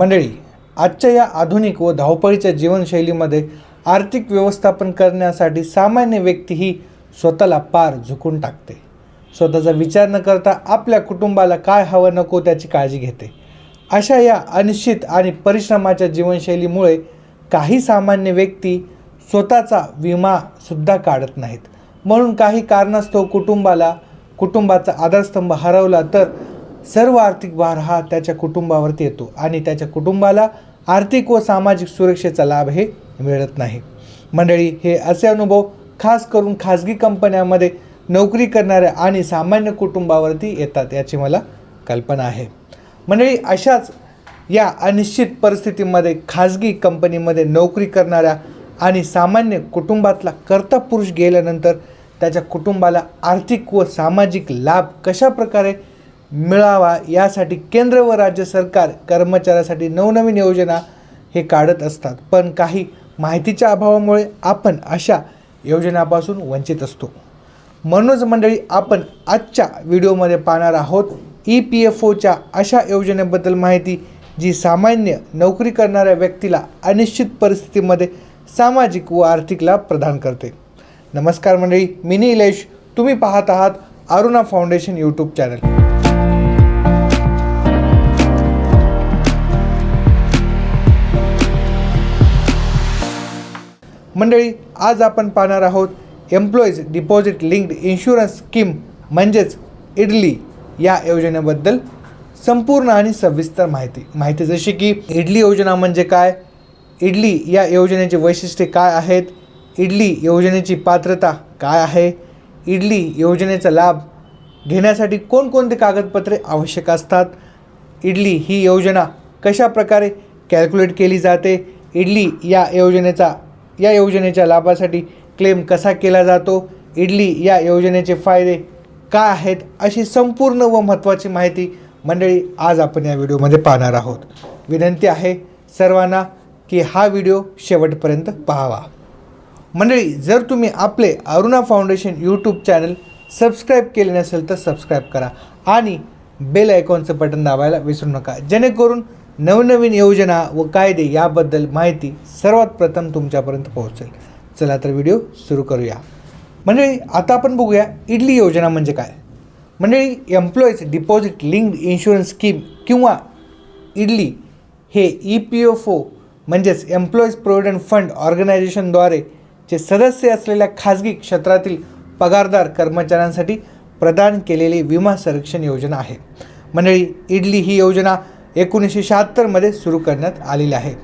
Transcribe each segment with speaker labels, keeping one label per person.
Speaker 1: मंडळी आजच्या या आधुनिक व धावपळीच्या जीवनशैलीमध्ये आर्थिक व्यवस्थापन करण्यासाठी सामान्य व्यक्ती ही स्वतःला पार झुकून टाकते. स्वतःचा विचार न करता आपल्या कुटुंबाला काय हवं नको त्याची काळजी घेते. अशा या अनिश्चित आणि परिश्रमाच्या जीवनशैलीमुळे काही सामान्य व्यक्ती स्वतःचा विमासुद्धा काढत नाहीत. म्हणून काही कारणास्तव कुटुंबाला कुटुंबाचा आधारस्तंभ हरवला तर सर्व आर्थिक भार हा त्याच्या कुटुंबावरती येतो आणि त्याच्या कुटुंबाला आर्थिक व सामाजिक सुरक्षेचा लाभ हे मिळत नाही. मंडळी हे असे अनुभव खास करून खाजगी कंपन्यांमध्ये नोकरी करणाऱ्या आणि सामान्य कुटुंबावरती येतात याची मला कल्पना आहे. मंडळी अशाच या अनिश्चित परिस्थितीमध्ये खाजगी कंपनीमध्ये नोकरी करणाऱ्या आणि सामान्य कुटुंबातला कर्ता पुरुष गेल्यानंतर त्याच्या कुटुंबाला आर्थिक व सामाजिक लाभ कशा प्रकारे मिळावा यासाठी केंद्र व राज्य सरकार कर्मचाऱ्यासाठी नवनवीन योजना हे काढत असतात. पण काही माहितीच्या अभावामुळे आपण अशा योजनापासून वंचित असतो. म्हणूनच मंडळी आपण आजच्या व्हिडिओमध्ये पाहणार आहोत ई पी एफ ओच्या अशा योजनेबद्दल माहिती जी सामान्य नोकरी करणाऱ्या व्यक्तीला अनिश्चित परिस्थितीमध्ये सामाजिक व आर्थिक लाभ प्रदान करते. नमस्कार मंडळी मी निलेश. तुम्ही पाहत आहात अरुणा फाउंडेशन यूट्यूब चॅनल. मंडळी आज आपण पाहणार आहोत employees deposit linked insurance scheme म्हणजेच इडली या योजनेबद्दल संपूर्ण आणि सविस्तर माहिती. माहिती जशी की इडली योजना म्हणजे काय? इडली या योजनेचे वैशिष्ट्ये काय आहेत? इडली योजनेची पात्रता काय आहे? इडली योजनेचा लाभ घेण्यासाठी कोणकोणते कागदपत्रे आवश्यक असतात? इडली ही योजना कशा प्रकारे कॅल्क्युलेट केली जाते? इडली या योजनेचा या योजनेच्या लाभासाठी क्लेम कसा केला जातो? इडली या योजनेचे फायदे काय आहेत? अशी संपूर्ण व महत्त्वाची माहिती मंडळी आज आपण या व्हिडिओमध्ये पाहणार आहोत. विनंती आहे सर्वांना की हा व्हिडिओ शेवटपर्यंत पाहावा. मंडळी जर तुम्ही आपले Aruna foundation YouTube channel subscribe केले नसेल तर सबस्क्राईब करा आणि बेल आयकॉनचं बटन दाबायला विसरू नका. जेणेकरून नवनवीन योजना व कायदे याबद्दल माहिती सर्वात प्रथम तुमच्यापर्यंत पोहोचेल. चला तर व्हिडिओ सुरू करूया. मंडळी आता आपण बघूया इडली योजना म्हणजे काय? मंडळी employees deposit linked insurance scheme किंवा इडली हे ई पी एफ ओ म्हणजेच एम्प्लॉईज प्रोव्हिडंट फंड ऑर्गनायझेशनद्वारे जे सदस्य असलेल्या खाजगी क्षेत्रातील पगारदार कर्मचाऱ्यांसाठी प्रदान केलेली विमा संरक्षण योजना आहे. मंडळी इडली ही योजना एकोणीसशे शहात्तरमध्ये सुरू करण्यात आलेली आहे.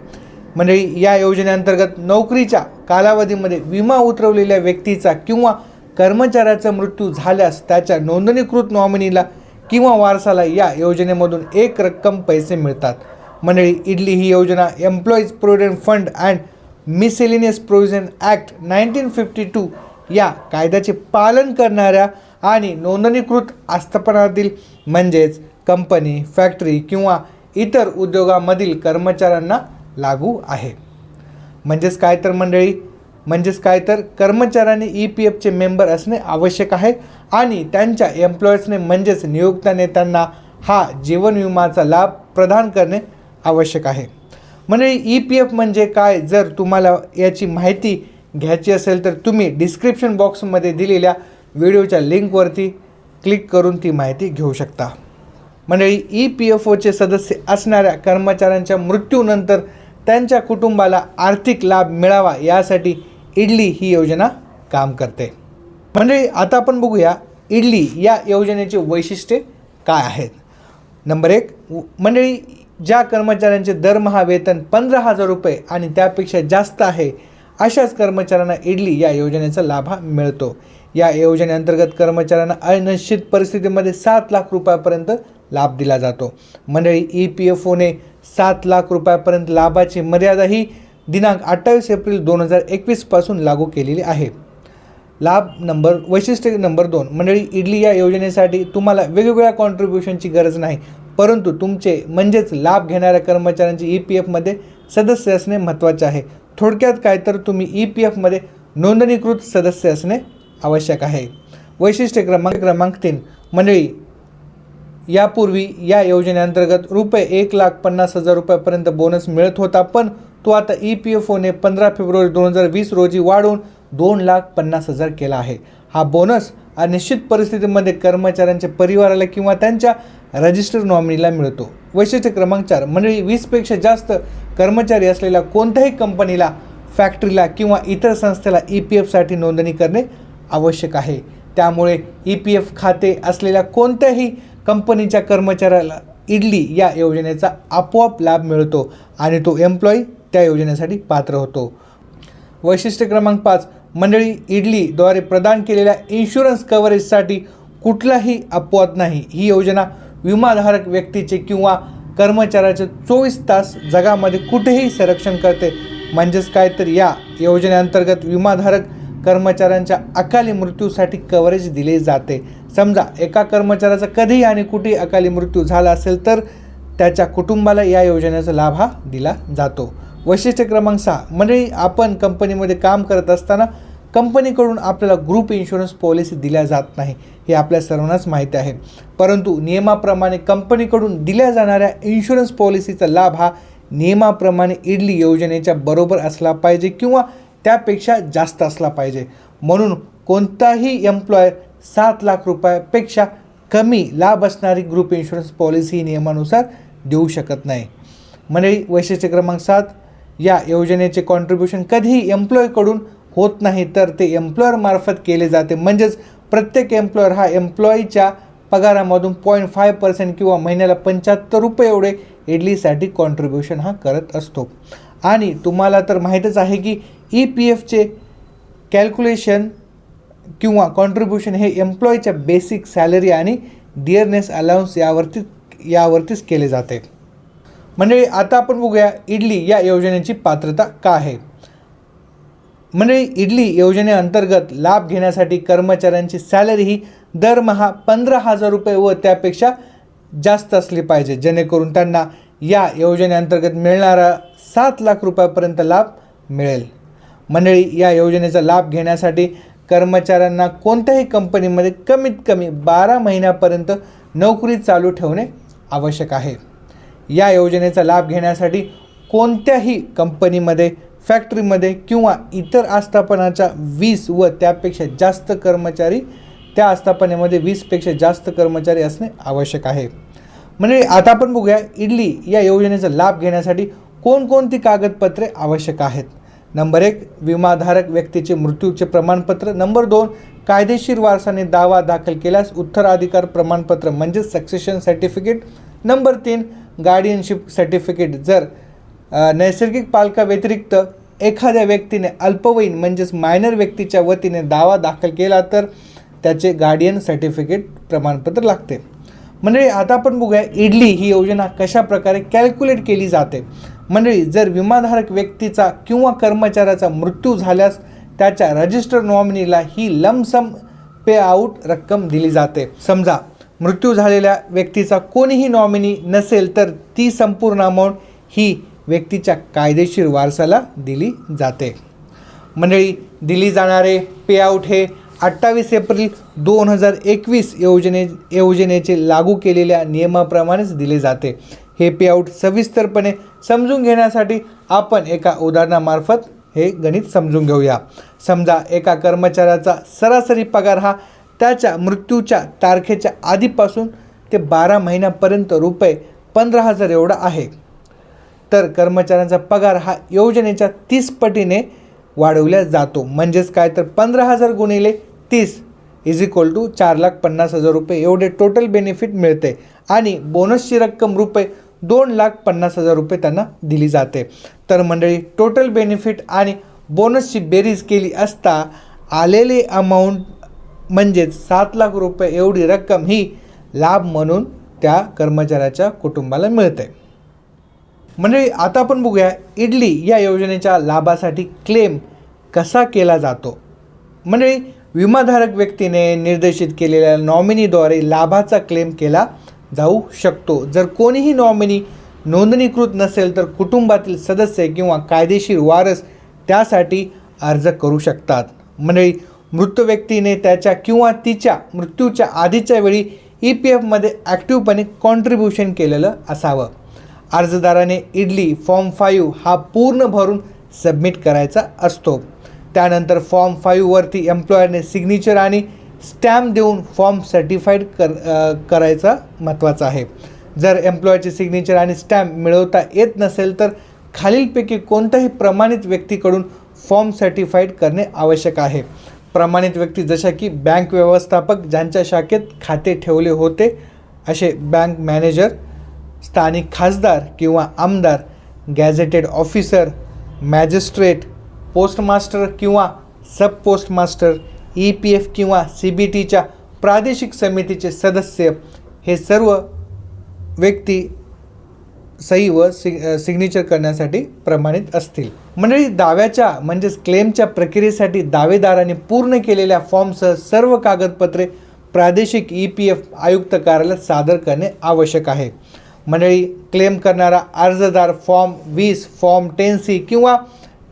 Speaker 1: मंडळी या योजनेअंतर्गत नोकरीच्या कालावधीमध्ये विमा उतरवलेल्या व्यक्तीचा किंवा कर्मचाऱ्याचा मृत्यू झाल्यास त्याच्या नोंदणीकृत नॉमिनीला किंवा वारसाला या योजनेमधून एक रक्कम पैसे मिळतात. मंडळी इडली ही योजना employees provident fund and miscellaneous provision act nineteen fifty two या कायद्याचे पालन करणाऱ्या आणि नोंदणीकृत आस्थापनातील म्हणजेच कंपनी फॅक्टरी किंवा इतर उद्योगामधील कर्मचाऱ्यांना लागू आहे. म्हणजेच काय तर मंडळी? म्हणजेच काय तर कर्मचाऱ्यांनी ई पी एफचे मेंबर असणे आवश्यक आहे आणि त्यांच्या एम्प्लॉईजने म्हणजेच नियुक्त्याने त्यांना हा जीवन विमाचा लाभ प्रदान करणे आवश्यक आहे. मंडळी ई पी एफ म्हणजे काय? जर तुम्हाला याची माहिती घ्यायची असेल तर तुम्ही डिस्क्रिप्शन बॉक्समध्ये दिलेल्या व्हिडिओच्या लिंकवरती क्लिक करून ती माहिती घेऊ शकता. मंडळी ई पी एफ ओचे सदस्य असणाऱ्या कर्मचाऱ्यांच्या मृत्यूनंतर त्यांच्या कुटुंबाला आर्थिक लाभ मिळावा यासाठी इडली ही योजना काम करते. मंडळी आता आपण बघूया इडली या योजनेचे वैशिष्ट्ये काय आहेत. नंबर एक व- मंडळी ज्या कर्मचाऱ्यांचे दरमहा वेतन पंधरा हजार रुपये आणि त्यापेक्षा जास्त आहे अशाच कर्मचाऱ्यांना इडली या योजनेचा लाभ हा मिळतो. या योजनेअंतर्गत कर्मचाऱ्यांना अनिश्चित परिस्थितीमध्ये सात लाख रुपयापर्यंत लाभ दिला जातो. मंडळी ई पी एफ ओने सात लाख रुपयापर्यंत लाभाची मर्यादा ही दिनांक अठ्ठावीस एप्रिल दोन हजार एकवीसपासून लागू केलेली आहे. लाभ नंबर वैशिष्ट्य नंबर दोन. मंडळी इडली या योजनेसाठी तुम्हाला वेगवेगळ्या कॉन्ट्रीब्युशनची गरज नाही परंतु तुमचे म्हणजेच लाभ घेणाऱ्या कर्मचाऱ्यांचे ई पी एफमध्ये सदस्य असणे महत्त्वाचे आहे. थोडक्यात काय तर तुम्ही ई पी एफमध्ये नोंदणीकृत सदस्य असणे आवश्यक आहे. वैशिष्ट्य क्रमांक क्रमांक तीन. मंडळी यापूर्वी या योजनेअंतर्गत रुपये एक लाख पन्नास हजार रुपयापर्यंत बोनस मिळत होता पण तो आता ई पी एफ ओने पंधरा फेब्रुवारी दोन हजार वीस रोजी वाढवून दोन लाख पन्नास हजार केला आहे. हा बोनस अनिश्चित निश्चित परिस्थितीमध्ये कर्मचाऱ्यांच्या परिवाराला किंवा त्यांच्या रजिस्टर नॉमिनीला मिळतो. वैशिष्ट्य क्रमांक चार. मंडळी वीसपेक्षा जास्त कर्मचारी असलेल्या कोणत्याही कंपनीला फॅक्टरीला किंवा इतर संस्थेला ई पी एफसाठी नोंदणी करणे आवश्यक आहे. त्यामुळे ई पी एफ खाते असलेल्या कोणत्याही कंपनीच्या कर्मचाऱ्याला इडली या योजनेचा आपोआप लाभ मिळतो आणि तो एम्प्लॉई त्या योजनेसाठी पात्र होतो. वैशिष्ट्य क्रमांक पाच मंडळी इडलीद्वारे प्रदान केलेल्या इन्शुरन्स कव्हरेजसाठी कुठलाही अपवाद नाही. ही योजना विमाधारक व्यक्तीचे किंवा कर्मचाऱ्याचे चोवीस तास जगामध्ये कुठेही संरक्षण करते. म्हणजेच काय तर या योजनेअंतर्गत विमाधारक कर्मचाऱ्यांच्या अकाली मृत्यूसाठी कव्हरेज दिले जाते. समजा एका कर्मचाऱ्याचा कधीही आणि कुठेही अकाली मृत्यू झाला असेल तर त्याच्या कुटुंबाला या योजनेचा लाभ हा दिला जातो. वैशिष्ट्य क्रमांक सहा. म्हणजे आपण कंपनीमध्ये काम करत असताना कंपनीकडून आपल्याला ग्रुप इन्शुरन्स पॉलिसी दिल्या जात नाही हे आपल्या सर्वांनाच माहिती आहे. परंतु नियमाप्रमाणे कंपनीकडून दिल्या जाणाऱ्या इन्शुरन्स पॉलिसीचा लाभ हा नियमाप्रमाणे इडली योजनेच्या बरोबर असला पाहिजे किंवा त्यापेक्षा जास्त असला पाहिजे. म्हणून कोणताही एम्प्लॉयर सात लाख रुपयापेक्षा कमी लाभ असणारी ग्रुप इन्शुरन्स पॉलिसी नियमानुसार देऊ शकत नाही. मंडळी वैशिष्ट्य क्रमांक सात या योजनेचे कॉन्ट्रीब्युशन कधीही एम्प्लॉयकडून होत नाही तर ते एम्प्लॉयरमार्फत केले जाते. म्हणजेच प्रत्येक एम्प्लॉयर हा एम्प्लॉईच्या पगारामधून पॉईंट फाय पर्सेंट किंवा महिन्याला पंच्याहत्तर रुपये एवढे इडलीसाठी कॉन्ट्रीब्युशन हा करत असतो. आणि तुम्हाला तर माहीतच आहे की ई पी एफचे कॅल्क्युलेशन किंवा कॉन्ट्रीब्युशन हे एम्प्लॉईच्या बेसिक सॅलरी आणि डिअरनेस अलाउन्स यावरती यावरतीच केले जाते. मंडळी आता आपण बघूया इडली या योजनेची पात्रता का आहे. मंडळी इडली योजनेअंतर्गत लाभ घेण्यासाठी कर्मचाऱ्यांची सॅलरी ही दरमहा पंधरा हजार रुपये व त्यापेक्षा जास्त असली पाहिजे जेणेकरून त्यांना या योजनेअंतर्गत मिळणारा सात लाख रुपयापर्यंत लाभ मिळेल. मंडळी या योजनेचा लाभ घेण्यासाठी कर्मचाऱ्यांना कोणत्याही कंपनीमध्ये कमीत कमी बारा महिन्यापर्यंत नोकरी चालू ठेवणे आवश्यक आहे. या योजनेचा लाभ घेण्यासाठी कोणत्याही कंपनीमध्ये फॅक्टरीमध्ये किंवा इतर आस्थापनाच्या वीस व त्यापेक्षा जास्त कर्मचारी त्या आस्थापनेमध्ये वीसपेक्षा जास्त कर्मचारी असणे आवश्यक आहे. म्हणजे आता आपण बघूया इडली या योजनेचा लाभ घेण्यासाठी कोणकोणती कागदपत्रे आवश्यक आहेत? नंबर एक विमाधारक व्यक्तीचे मृत्यूचे प्रमाणपत्र. नंबर दोन कायदेशीर वारसाने दावा दाखल केल्यास उत्तराधिकार प्रमाणपत्र म्हणजे सक्सेशन सर्टिफिकेट नंबर तीन गार्डियनशिप सर्टिफिकेट जर नैसर्गिक पालकाव्यतिरिक्त एखाद्या व्यक्तीने अल्पवयीन म्हणजेच मायनर व्यक्तीच्या वतीने दावा दाखल केला तर त्याचे गार्डियन सर्टिफिकेट प्रमाणपत्र लागते. मंडळी आता आपण बघूया इडली ही योजना कशा प्रकारे कॅल्क्युलेट केली जाते? मंडळी जर विमाधारक व्यक्तीचा किंवा कर्मचाऱ्याचा मृत्यू झाल्यास त्याच्या रजिस्टर नॉमिनीला ही लमसम पे आऊट रक्कम दिली जाते. समजा मृत्यू झालेल्या व्यक्तीचा कोणीही नॉमिनी नसेल तर ती संपूर्ण अमाऊंट ही व्यक्तीच्या कायदेशीर वारसाला दिली जाते. मंडळी दिली जाणारे पेआउट हे अठ्ठावीस एप्रिल दोन हजार एकवीस योजने योजनेचे लागू केलेल्या नियमाप्रमाणेच दिले जाते. हे पेआउट सविस्तरपणे समजून घेण्यासाठी आपण एका उदाहरणामार्फत हे गणित समजून घेऊया. समजा एका कर्मचाऱ्याचा सरासरी पगार हा त्याच्या मृत्यूच्या तारखेच्या आधीपासून ते बारा महिन्यापर्यंत रुपये पंधरा हजार एवढा आहे. तर कर्मचाऱ्यांचा पगार हा योजनेच्या तीस पटीने वाढवल्या जातो. म्हणजेच काय? तर पंधरा हजार गुणिले तीस इज इक्वल टू चार लाख पन्नास हजार रुपये एवढे टोटल बेनिफिट मिळते. आणि बोनसची रक्कम रुपये दोन लाख पन्नास हजार रुपये त्यांना दिली जाते. तर मंडळी टोटल बेनिफिट आणि बोनसची बेरीज केली असता आलेली अमाऊंट म्हणजेच सात लाख रुपये एवढी रक्कम ही लाभ म्हणून त्या कर्मचाऱ्याच्या कुटुंबाला मिळते. मंडळी आता आपण बघूया इडली या योजनेच्या लाभासाठी क्लेम कसा केला जातो. मंडळी विमाधारक व्यक्तीने निर्देशित केलेल्या नॉमिनीद्वारे लाभाचा क्लेम केला जाऊ शकतो. जर कोणीही नॉमिनी नोंदणीकृत नसेल तर कुटुंबातील सदस्य किंवा कायदेशीर वारस त्यासाठी अर्ज करू शकतात. मंडळी मृत व्यक्तीने त्याच्या किंवा तिच्या मृत्यूच्या आधीच्या वेळी ई पी एफमध्ये ॲक्टिव्हपणे कॉन्ट्रीब्युशन केलेलं असावं. अर्जदाराने इडली फॉर्म फाईव्ह हा पूर्ण भरून सबमिट करायचा असतो. त्यानंतर फॉर्म फाईव्हवरती एम्प्लॉयरने सिग्नेचर आणि स्टॅम्प देऊन फॉर्म सर्टिफाईड कर करायचा महत्त्वाचा आहे. जर एम्प्लॉयचे सिग्नेचर आणि स्टॅम्प मिळवता येत नसेल तर खालीलपैकी कोणत्याही प्रमाणित व्यक्तीकडून फॉर्म सर्टिफाईड करणे आवश्यक आहे. प्रमाणित व्यक्ती जशा की बँक व्यवस्थापक ज्यांच्या शाखेत खाते ठेवले होते असे बँक मॅनेजर स्थानिक खासदार किंवा आमदार गॅझेटेड ऑफिसर मॅजिस्ट्रेट पोस्टमास्टर किंवा sub postmaster E P F किंवा सी बी टीच्या प्रादेशिक समितीचे सदस्य हे सर्व व्यक्ती सही व सिग सिग्नेचर करण्यासाठी प्रमाणित असतील. मंडळी दाव्याच्या म्हणजेच क्लेमच्या प्रक्रियेसाठी दावेदाराने पूर्ण केलेल्या फॉर्मसह सर्व कागदपत्रे प्रादेशिक ई पी एफ आयुक्त कार्यालयात सादर करणे आवश्यक आहे. मंडळी क्लेम करणारा अर्जदार फॉर्म वीस फॉर्म टेन सी किंवा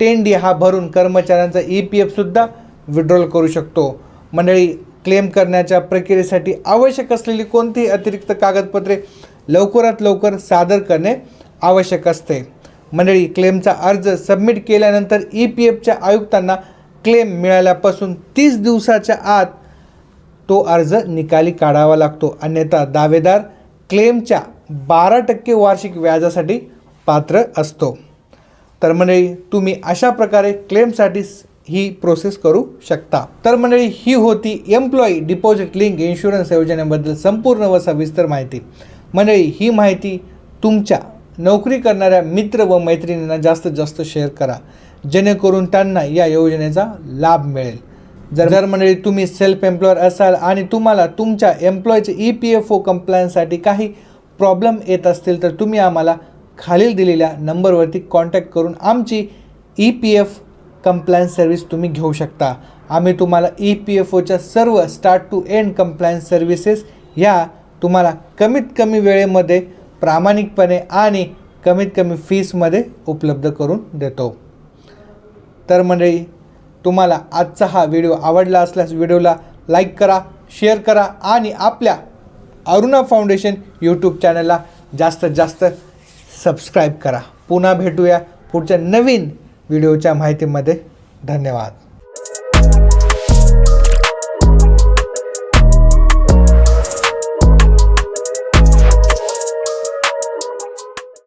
Speaker 1: टेन डी हा भरून कर्मचाऱ्यांचा ई पी एफसुद्धा विड्रॉल करू शकतो. मंडळी क्लेम करण्याच्या प्रक्रियेसाठी आवश्यक असलेली कोणतीही अतिरिक्त कागदपत्रे लवकरात लवकर सादर करणे आवश्यक असते. मंडळी क्लेमचा अर्ज सबमिट केल्यानंतर ई पी एफच्या आयुक्तांना क्लेम मिळाल्यापासून तीस दिवसाच्या आत तो अर्ज निकाली काढावा लागतो. अन्यथा दावेदार क्लेमच्या बारा टक्के वार्षिक व्याजासाठी पात्र असतो. तर मंडळी तुम्ही अशा प्रकारे क्लेमसाठी ही प्रोसेस करू शकता. तर मंडळी ही होती एम्प्लॉई डिपॉझिट लिंक इन्शुरन्स योजनेबद्दल संपूर्ण व सविस्तर माहिती. मंडळी ही माहिती तुमच्या नोकरी करणाऱ्या मित्र व मैत्रिणींना जास्तीत जास्त शेअर करा. जेणेकरून त्यांना या योजनेचा लाभ मिळेल. जर जर मंडळी तुम्ही सेल्फ एम्प्लॉयर असाल आणि तुम्हाला तुमच्या एम्प्लॉयचे ई पी एफ ओ कंप्लायन्ससाठी काही प्रॉब्लेम येत असतील तर तुम्ही आम्हाला खालील दिलेल्या नंबरवरती कॉन्टॅक्ट करून आमची E P F compliance service तुम्ही घेऊ शकता. आम्ही तुम्हाला ई पी एफ ओच्या सर्व start to end compliance services ह्या तुम्हाला कमीत कमी वेळेमध्ये प्रामाणिकपणे आणि कमीत कमी फीसमध्ये उपलब्ध करून देतो. तर मंडळी तुम्हाला आजचा हा व्हिडिओ आवडला असल्यास व्हिडिओला लाईक करा शेअर करा आणि आपल्या अरुणा फाउंडेशन यूट्यूब चॅनलला जास्तीत जास्त सबस्क्राईब करा. पुन्हा भेटूया पुढच्या नवीन व्हिडिओच्या माहितीमध्ये धन्यवाद.